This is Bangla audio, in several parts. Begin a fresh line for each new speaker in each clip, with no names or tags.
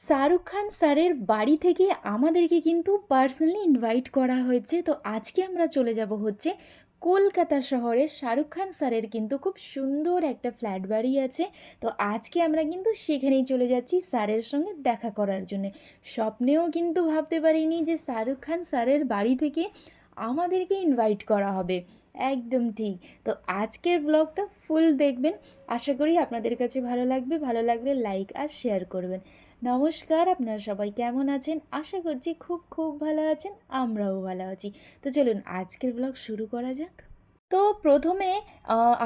শাহরুখ খান স্যারের বাড়ি থেকে আমাদেরকে কিন্তু পার্সোনালি ইনভাইট করা হয়েছে। তো আজকে আমরা চলে যাব হচ্ছে কলকাতা শহরে। শাহরুখ খান স্যারের কিন্তু খুব সুন্দর একটা ফ্ল্যাট বাড়ি আছে। তো আজকে আমরা কিন্তু সেখানেই চলে যাচ্ছি স্যারের সঙ্গে দেখা করার জন্য। স্বপ্নেও কিন্তু ভাবতে পারিনি যে শাহরুখ খান স্যারের বাড়ি থেকে আমাদেরকে ইনভাইট করা হবে। একদম ঠিক। তো আজকের ব্লগটা ফুল দেখবেন। আশা করি আপনাদের কাছে ভালো লাগবে। ভালো লাগলে লাইক আর শেয়ার করবেন। নমস্কার, আপনারা সবাই কেমন আছেন? আশা করছি খুব খুব ভালো আছেন, আমরাও ভালো আছি। তো চলুন, আজকের ব্লগ শুরু করা যাক। তো প্রথমে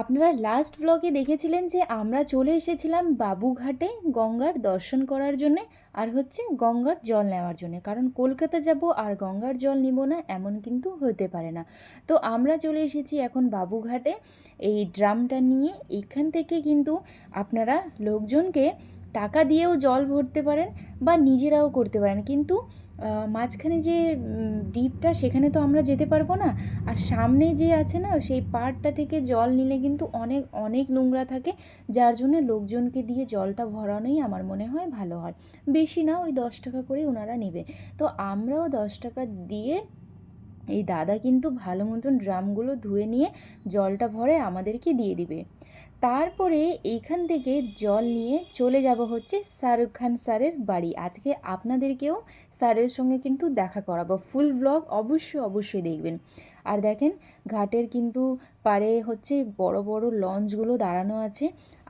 আপনারা লাস্ট ব্লগে দেখেছিলেন যে আমরা চলে এসেছিলাম বাবুঘাটে গঙ্গার দর্শন করার জন্যে, আর হচ্ছে গঙ্গার জল নেওয়ার জন্য। কারণ কলকাতা যাব আর গঙ্গার জল নিব না, এমন কিন্তু হতে পারে না। তো আমরা চলে এসেছি এখন বাবুঘাটে। এই ড্রামটা নিয়ে এখান থেকে কিন্তু আপনারা লোকজনকে টাকা দিয়েও জল ভরতে পারেন বা নিজেরাও করতে পারেন। কিন্তু মাঝখানে যে দ্বীপটা সেখানে তো আমরা যেতে পারব না। আর সামনে যে আছে না, সেই পাড়টা থেকে জল নিলে কিন্তু অনেক অনেক নোংরা থাকে। যার জন্য লোকজনকে দিয়ে জলটা ভরানোই আমার মনে হয় ভালো হয়। বেশি না, ওই দশ টাকা করে ওনারা নেবে। তো আমরাও দশ টাকা দিয়ে এই দাদা কিন্তু ভালো মতন ড্রামগুলো ধুয়ে নিয়ে জলটা ভরে আমাদেরকে দিয়ে দিবে। তারপরে এইখান থেকে জল নিয়ে চলে যাব হচ্ছে শাহরুখ খান স্যারের বাড়ি। আজকে আপনাদেরকেও স্যারের সঙ্গে কিন্তু দেখা করাবো। ফুল ব্লগ অবশ্যই অবশ্যই দেখবেন। আর দেখেন, ঘাটের কিন্তু পাড়ে হচ্ছে বড় বড় লঞ্চগুলো দাঁড়ানো আছে।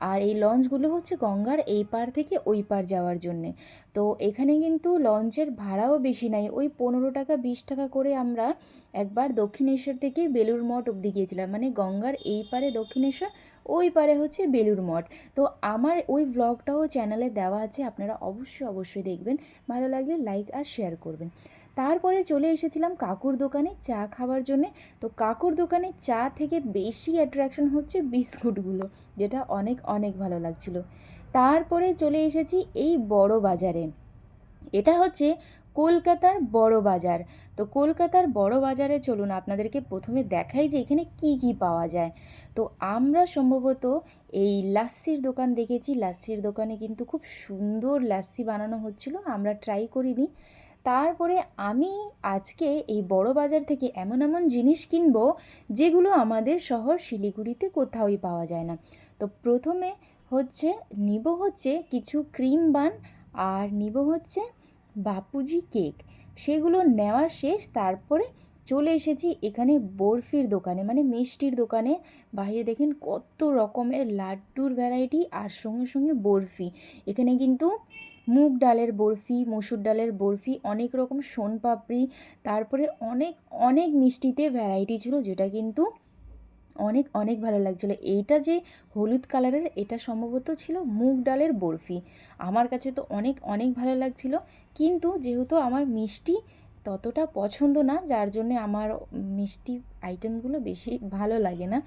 আর এই লঞ্চগুলো হচ্ছে গঙ্গার এই পার থেকে ওই পার যাওয়ার জন্যে। তো এখানে কিন্তু লঞ্চের ভাড়াও বেশি নাই। ওই পনেরো টাকা, বিশ টাকা করে আমরা একবার দক্ষিণেশ্বর থেকে বেলুর মঠ অবধি গিয়েছিলাম। মানে গঙ্গার এই পারে দক্ষিণেশ্বর, ওই পারে হচ্ছে বেলুর মঠ। তো আমার ওই ব্লগটাও চ্যানেলে দেওয়া আছে, আপনারা অবশ্যই অবশ্যই দেখবেন। ভালো লাগলে লাইক আর শেয়ার করবেন। তারপরে চলে এসেছিলাম কাকুর দোকানে চা খাওয়ার জন্যে। তো কাকুর দোকানে চা থেকে বেশি অ্যাট্রাকশন হচ্ছে বিস্কুটগুলো, যেটা অনেক অনেক ভালো লাগছিল। তারপরে চলে এসেছি এই বড় বাজারে। এটা হচ্ছে কলকাতার বড় বাজার। তো কলকাতার বড় বাজারে চলুন, আপনাদেরকে প্রথমে দেখাই যে এখানে কি কি পাওয়া যায়। তো আমরা সম্ভবত এই লাস্সির দোকান দেখেছি। লাস্সির দোকানে কিন্তু খুব সুন্দর লাস্সি বানানো হচ্ছিল। আমরা ট্রাই করিনি। তারপরে আমি আজকে এই বড় বাজার থেকে এমন এমন জিনিস কিনবো যেগুলো আমাদের শহর শিলিগুড়িতে কোথাওই পাওয়া যায় না। তো প্রথমে হচ্ছে, নিব হচ্ছে কিছু ক্রিম বান আর নিব হচ্ছে বাপুজি কেক। সেগুলো নেওয়া শেষ, তারপরে চলে এসেছি এখানে বরফির দোকানে মানে মিষ্টির দোকানে। বাইরে দেখেন কত রকমের লাড্ডুর ভ্যারাইটি আর সঙ্গে সঙ্গে বরফি। এখানে কিন্তু মুগ ডালের বরফি, মসুর ডালের বরফি, অনেক রকম সোনপাপড়ি তারপরে অনেক অনেক মিষ্টিতে ভ্যারাইটি ছিল, যেটা কিন্তু অনেক অনেক ভালো লাগছিল। এইটা যে হলুদ কালারের এটা সম্ভবত ছিল মুগ ডালের বরফি। আমার কাছে তো অনেক অনেক ভালো লাগছিল, কিন্তু যেহেতু আমার মিষ্টি ততটা পছন্দ না, যার জন্যে আমার মিষ্টি আইটেমগুলো বেশি ভালো লাগে না।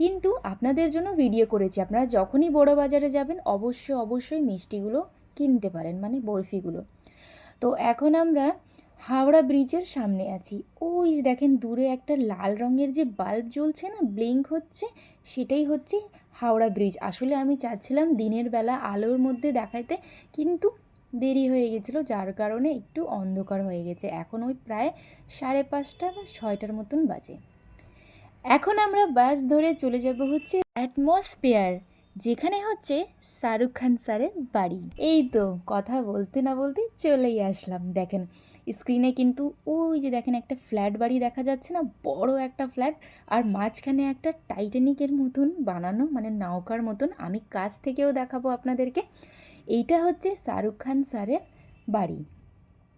কিন্তু আপনাদের জন্য ভিডিও করেছি। আপনারা যখনই বড় বাজারে যাবেন, অবশ্যই অবশ্যই মিষ্টিগুলো কিনতে পারেন মানে বরফিগুলো। তো এখন আমরা হাওড়া ব্রিজের সামনে আছি। ওই দেখেন, দূরে একটা লাল রঙের যে বাল্ব জ্বলছে না, ব্লিঙ্ক হচ্ছে, সেটাই হচ্ছে হাওড়া ব্রিজ। আসলে আমি চাচ্ছিলাম দিনের বেলা আলোর মধ্যে দেখাইতে, কিন্তু দেরি হয়ে গেছিল, যার কারণে একটু অন্ধকার হয়ে গেছে। এখন ওই প্রায় সাড়ে পাঁচটা বা ছয়টার মতন বাজে। এখন আমরা বাস ধরে চলে যাব হচ্ছে অ্যাটমসফিয়ার যেখানে হচ্ছে শাহরুখ খান স্যারের বাড়ি। এই তো, কথা বলতে না বলতে চলেই আসলাম, দেখেন। স্ক্রিনে কিন্তু ওই যে দেখেন একটা ফ্ল্যাট বাড়ি দেখা যাচ্ছে না, বড় একটা ফ্ল্যাট, আর মাঝখানে একটা টাইটানিকের মতন বানানো মানে নৌকার মতন। আমি কাছ থেকেও দেখাবো আপনাদেরকে। এইটা হচ্ছে শাহরুখ খান স্যারের বাড়ি।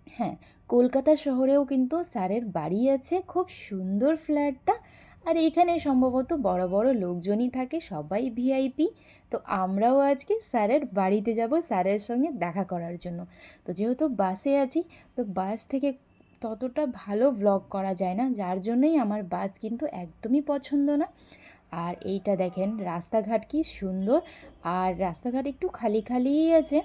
হ্যাঁ কলকাতা শহরেও কিন্তু স্যারের বাড়ি আছে। খুব সুন্দর ফ্ল্যাটটা। আর এখানে সম্ভবত বড় বড় লোকজনই থাকে, সবাই ভিআইপি তো আমরাও আজকে স্যারের বাড়িতে যাব স্যারের সঙ্গে দেখা করার জন্য। তো যেহেতু বাসে আছি, তো বাস থেকে ততটা ভালো ব্লগ করা যায় না, যার জন্যই আমার বাস কিন্তু একদমই পছন্দ না। আর এইটা দেখেন, রাস্তাঘাট কি সুন্দর, আর রাস্তাঘাট একটু খালি খালিই আছে।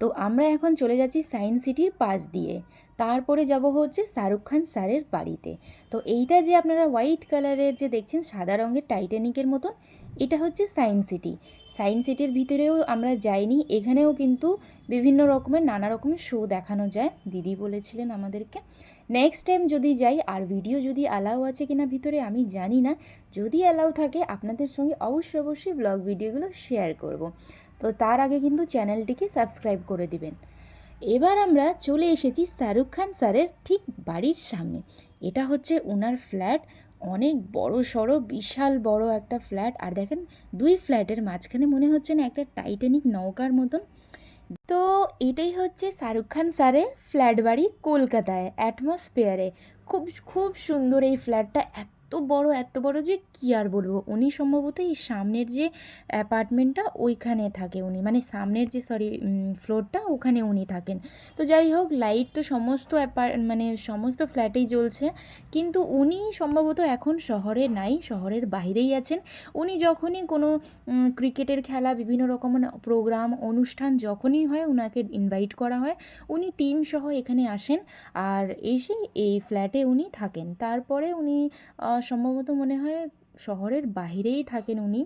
তো আমরা এখন চলে যাচ্ছি সায়েন্স সিটির পাশ দিয়ে। তারপরে যাব হচ্ছে শাহরুখ খান স্যারের বাড়িতে। তো এইটা যে আপনারা হোয়াইট কালারের যে দেখছেন সাদা রঙের টাইটানিকের মতন, এটা হচ্ছে সায়েন্স সিটি। সায়েন্স সিটির ভিতরেও আমরা যাইনি, এখানেও কিন্তু বিভিন্ন রকমের নানা রকমের শো দেখানো যায়। দিদি বলেছিলেন আমাদেরকে। নেক্সট টাইম যদি যাই, আর ভিডিও যদি অ্যালাউ আছে কিনা ভিতরে আমি জানি না, যদি অ্যালাউ থাকে, আপনাদের সঙ্গে অবশ্যই অবশ্যই ব্লগ ভিডিওগুলো শেয়ার করব। তো তার আগে কিন্তু চ্যানেলটিকে সাবস্ক্রাইব করে দিবেন। এবার আমরা চলে এসেছি শাহরুখ খান স্যারের ঠিক বাড়ির সামনে। এটা হচ্ছে ওনার ফ্ল্যাট অনেক বড় সড়ো, বিশাল বড় একটা ফ্ল্যাট আর দেখেন, দুই ফ্ল্যাটের মাঝখানে মনে হচ্ছে না একটা টাইটানিক নৌকার মতন। তো এটাই হচ্ছে শাহরুখ খান স্যারের ফ্ল্যাট বাড়ি কলকাতায় অ্যাটমসফিয়ারে খুব খুব সুন্দর এই ফ্ল্যাটটা এত বড়, এত বড় যে কী আর বলব? উনি সম্ভবত এই সামনের যে অ্যাপার্টমেন্টটা ওইখানে থাকে উনি। মানে সামনের যে, সরি ফ্লোরটা ওখানে উনি থাকেন। তো যাই হোক, লাইট তো সমস্ত অ্যাপার মানে সমস্ত ফ্ল্যাটেই জ্বলছে। কিন্তু উনি সম্ভবত এখন শহরে নাই, শহরের বাইরেই আছেন। উনি যখনই কোনো ক্রিকেটের খেলা, বিভিন্ন রকমের প্রোগ্রাম, অনুষ্ঠান যখনই হয় ওনাকে ইনভাইট করা হয়, উনি টিম সহ এখানে আসেন। আর এসে এই ফ্ল্যাটে উনি থাকেন। তারপরে উনি সম্ভবত মনে হয় শহরের বাইরেই থাকেন উনি।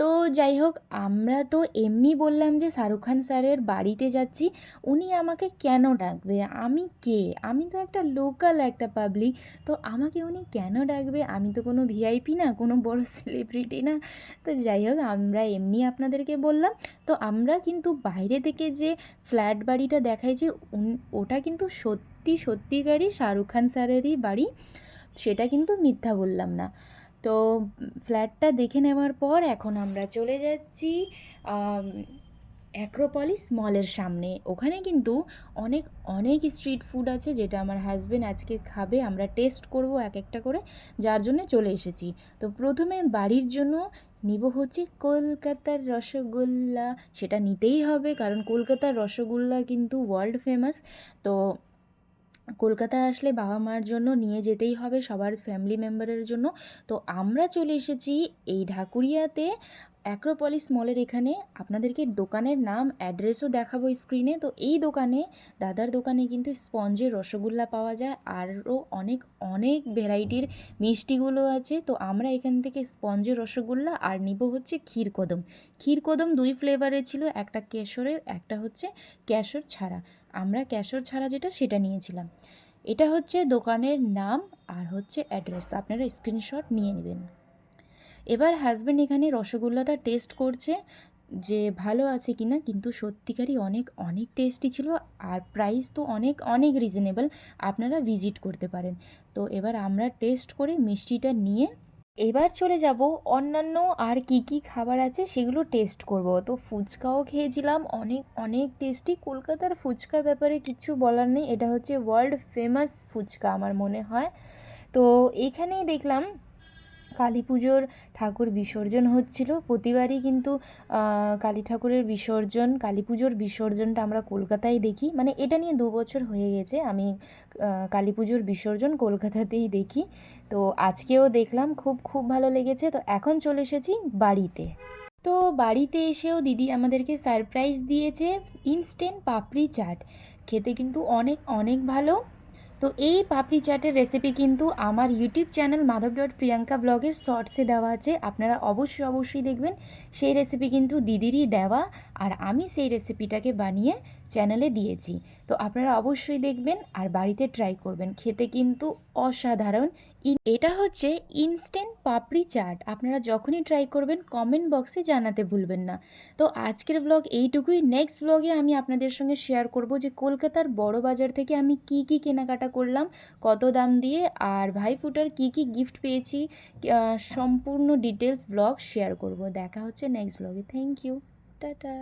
তো যাই হোক, আমরা তো এমনি বললাম যে শাহরুখ খান স্যারের বাড়িতে যাচ্ছি। উনি আমাকে কেন ডাকবে? আমি কে? আমি তো একটা লোকাল একটা পাবলিক। তো আমাকে উনি কেন ডাকবে? আমি তো কোনো ভিআইপি না, কোনো বড় সেলিব্রিটি না। তো যাই হোক, আমরা এমনি আপনাদেরকে বললাম। তো আমরা কিন্তু বাইরে থেকে যে ফ্ল্যাট বাড়িটা দেখাই যে ওটা কিন্তু সত্যি সত্যিকারই শাহরুখ খান স্যারেরই বাড়ি। সেটা কিন্তু মিথ্যা বললাম না। তো ফ্ল্যাটটা দেখে নেওয়ার পর এখন আমরা চলে যাচ্ছি অ্যাক্রোপলিস মলের সামনে। ওখানে কিন্তু অনেক অনেক স্ট্রিট ফুড আছে যেটা আমার হাজবেন্ড আজকে খাবে। আমরা টেস্ট করব এক একটা করে, যার জন্য চলে এসেছি। তো প্রথমে বাড়ির জন্য নিব হচ্ছে কলকাতার রসগোল্লা। সেটা নিতেই হবে, কারণ কলকাতার রসগোল্লা কিন্তু ওয়ার্ল্ড ফেমাস তো কলকাতায় আসলে বাবা মার জন্য নিয়ে যেতেই হবে সবার ফ্যামিলি মেম্বারের জন্য। তো আমরা চলে এসেছি এই ঢাকুরিয়াতে। অ্যাক্রোপলিস মলের এখানে আপনাদেরকে দোকানের নাম অ্যাড্রেসও দেখাবো স্ক্রিনে তো এই দোকানে, দাদার দোকানে কিন্তু স্পঞ্জের রসগোল্লা পাওয়া যায়। আরও অনেক অনেক ভ্যারাইটির মিষ্টিগুলো আছে। তো আমরা এখান থেকে স্পঞ্জের রসগোল্লা আর নিব হচ্ছে ক্ষীরকদম ক্ষীরকদম দুই ফ্লেভারের ছিল, একটা কেশরের, একটা হচ্ছে ক্যাশর ছাড়া। আমরা ক্যাশর ছাড়া যেটা, সেটা নিয়েছিলাম। এটা হচ্ছে দোকানের নাম আর হচ্ছে অ্যাড্রেস তো আপনারা স্ক্রিনশট নিয়ে নেবেন। এবার হাজব্যান্ড এখানে রসগোল্লাটা টেস্ট করছে যে ভালো আছে কি না কিন্তু সত্যিকারই অনেক অনেক টেস্টি ছিল আর প্রাইস তো অনেক অনেক রিজনেবল আপনারা ভিজিট করতে পারেন। তো এবার আমরা টেস্ট করে মিষ্টিটা নিয়ে এবার চলে যাব। অন্যান্য আর কি কি খাবার আছে সেগুলো টেস্ট করব। তো ফুচকাও খেয়েছিলাম, অনেক অনেক টেস্টি কলকাতার ফুচকার ব্যাপারে কিছু বলার নেই। এটা হচ্ছে ওয়ার্ল্ড ফেমাস ফুচকা আমার মনে হয়। তো এখানেই দেখলাম কালী পুজোর ঠাকুর বিসর্জন হচ্ছিল। প্রতিবারই কিন্তু কালী ঠাকুরের বিসর্জন কালী পুজোর বিসর্জনটা আমরা কলকাতায় দেখি। মানে এটা নিয়ে দু বছর হয়ে গেছে, আমি কালী পুজোর বিসর্জন কলকাতাতেই দেখি। তো আজকেও দেখলাম, খুব খুব ভালো লেগেছে। তো এখন চলে এসেছি বাড়িতে। তো বাড়িতে এসেও দিদি আমাদেরকে সারপ্রাইজ দিয়েছে ইনস্ট্যান্ট পাপড়ি চাট। খেতে কিন্তু অনেক অনেক ভালো। তো এই পাপড়ি চাটের রেসিপি কিন্তু আমার YouTube channel Madhab dot Priyanka ব্লগের শর্টসে দেওয়া আছে। আপনারা অবশ্যই অবশ্যই দেখবেন। সেই রেসিপি কিন্তু দিদিরই দেওয়া। আর আমি সেই রেসিপিটাকে বানিয়ে চ্যানেলে দিয়েছি। তো আপনারা অবশ্যই দেখবেন আর বাড়িতে ট্রাই করবেন। খেতে কিন্তু অসাধারণ। এটা হচ্ছে ইনস্ট্যান্ট পাপড়ি চাট। আপনারা যখনই ট্রাই করবেন কমেন্ট বক্সে জানাতে ভুলবেন না। তো আজকের ব্লগ এইটুকুই। নেক্সট ব্লগে আমি আপনাদের সঙ্গে শেয়ার করব যে কলকাতার বড় বাজার থেকে আমি কি কি কেনাকাটা করলাম, কত দাম দিয়ে, আর ভাইফোঁটার কি কি গিফট পেয়েছি সম্পূর্ণ ডিটেলস ব্লগ শেয়ার করব। দেখা হচ্ছে নেক্সট ব্লগে থ্যাংক ইউ টাটা।